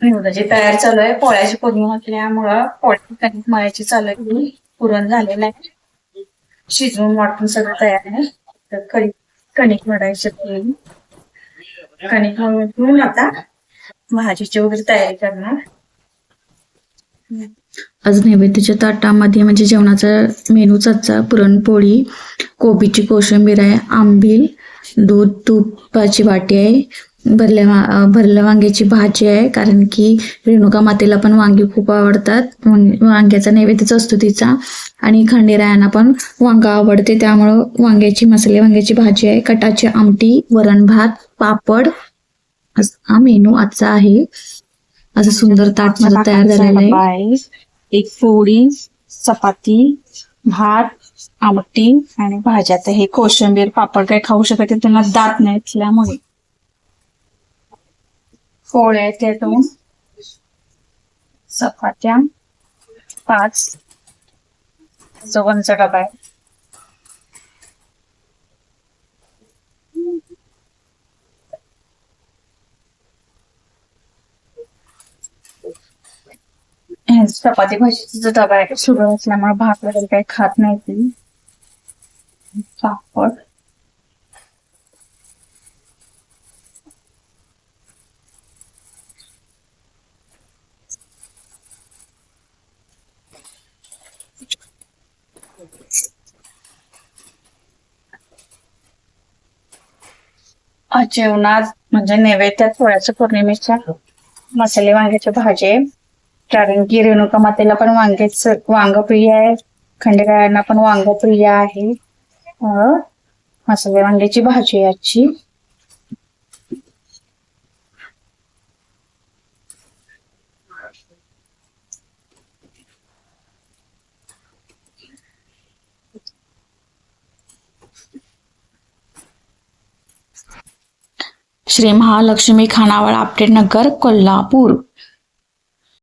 निवदाची तयार चालू आहे. पोळ्याची पूर्ण असल्यामुळं पोळ्याची कणिक मळायची चालू आहे. पुरण झालेलं आहे. शिजवून वाटून सगळं तयार आहे. तर कणिक कणिक मळायची कणिक मळून आता भाजीची वगैरे तयारी करणार. आज नैवेद्याच्या ताटामध्ये म्हणजे जेवणाचा मेनूच आजचा पुरणपोळी कोबीची कोशिंबीर आहे आंबील दूध तुपाची वाटी आहे भरल्या भरल्या वांग्याची भाजी आहे कारण की रेणुका मातेला पण वांगी खूप आवडतात. वांग- वांग्याचा नैवेद्यच असतो तिचा. आणि खंडेरायांना पण वांगा आवडते. त्यामुळं वांग्याची मसाले वांग्याची भाजी आहे. कटाची आमटी वरण भात पापड. अस- हा मेनू आजचा आहे. असं सुंदर ताट माझं तयार झालेलं आहे. एक पोळी चपाती भात आमटी आणि भाज्या तर हे कोशिंबीर पापड काही खाऊ शकत त्यांना दात नाही असल्यामुळे. पोळ्या त्या दोन चपात्या पाच चवनचा डबा आहे चपाती भाजीचा डबा आहे शुगर असल्यामुळे भात वगैरे काही खात नाही ती पापड जेवणात म्हणजे नैवेद्यात पोळ्याच्या पौर्णिमेच्या मसाले वांग्याची भाजी आहे. कारण की रेणुका मातेला पण वांग्याच वांग प्रिय आहे. खंडेरायांना पण वांग प्रिय आहे मसाले वांग्याची भाजी आहे आजची. श्री महालक्ष्मी खानावळ आपटे नगर कोल्हापूर.